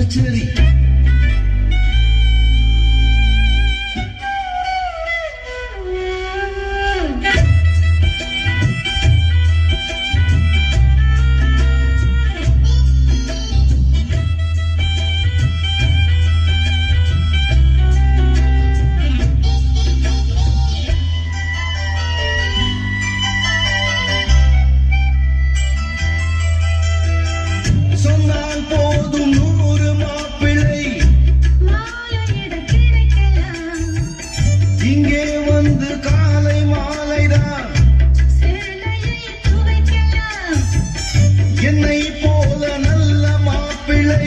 fertility. பொழுது காலை மாலைதான் என்னை போல நல்ல மாப்பிள்ளை.